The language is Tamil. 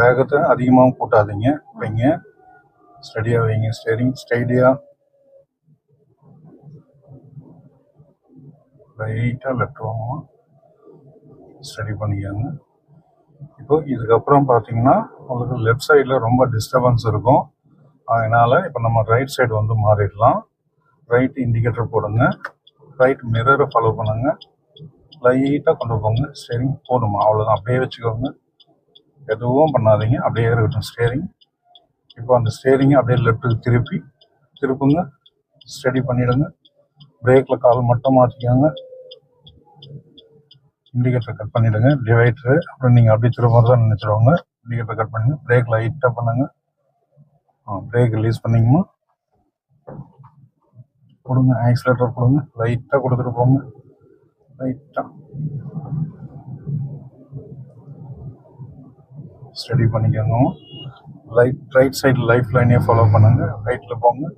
வேகத்தை அதிகமாகவும் கூட்டாதீங்க வைங்க. ஸ்டடியாக வைங்க ஸ்டேரிங் ஸ்டைடியாக லைட்டாக லெஃப்ட் வாங்குவோம் ஸ்டடி பண்ணிக்கோங்க. இப்போ இதுக்கப்புறம் பார்த்தீங்கன்னா உங்களுக்கு லெஃப்ட் சைடில் ரொம்ப டிஸ்டர்பன்ஸ் இருக்கும். அதனால் இப்போ நம்ம ரைட் சைடு வந்து மாறிடலாம். ரைட் இண்டிகேட்டர் போடுங்க. ரைட் மிரரை ஃபாலோ பண்ணுங்க. லைட்டாக கொண்டு போங்க. ஸ்டேரிங் போதுமா அவ்வளோதான் அப்படியே வச்சுக்கோங்க. எதுவும் பண்ணாதீங்க. அப்படியே இருக்கட்டும் ஸ்டேரிங் இப்போ அந்த ஸ்டேரிங்கை அப்படியே லெஃப்ட்டுக்கு திருப்பி திருப்புங்க. ஸ்டடி பண்ணிடுங்க. பிரேக்கில் கால் மட்டும் மாற்றிக்கோங்க இண்டிகேட்டர் கட் பண்ணிவிடுங்க டிவைடரு அப்புறம் நீங்கள் அப்படியே திரும்ப தான் நினச்சிடுவாங்க இண்டிகேட்டர் கட் பண்ணுங்கள் பிரேக் லைட்டாக பண்ணுங்க. பிரேக் ரிலீஸ் பண்ணிங்கம்மா கொடுங்க. ஆக்சிலேட்டர் கொடுங்க. லைட்டாக கொடுத்துட்டு போங்க. லைட்டாக ஸ்டடி பண்ணிக்கோங்க. லைட் ரைட் சைடு லைஃப் லைனே ஃபாலோ பண்ணுங்க. ரைட்டில் போங்க.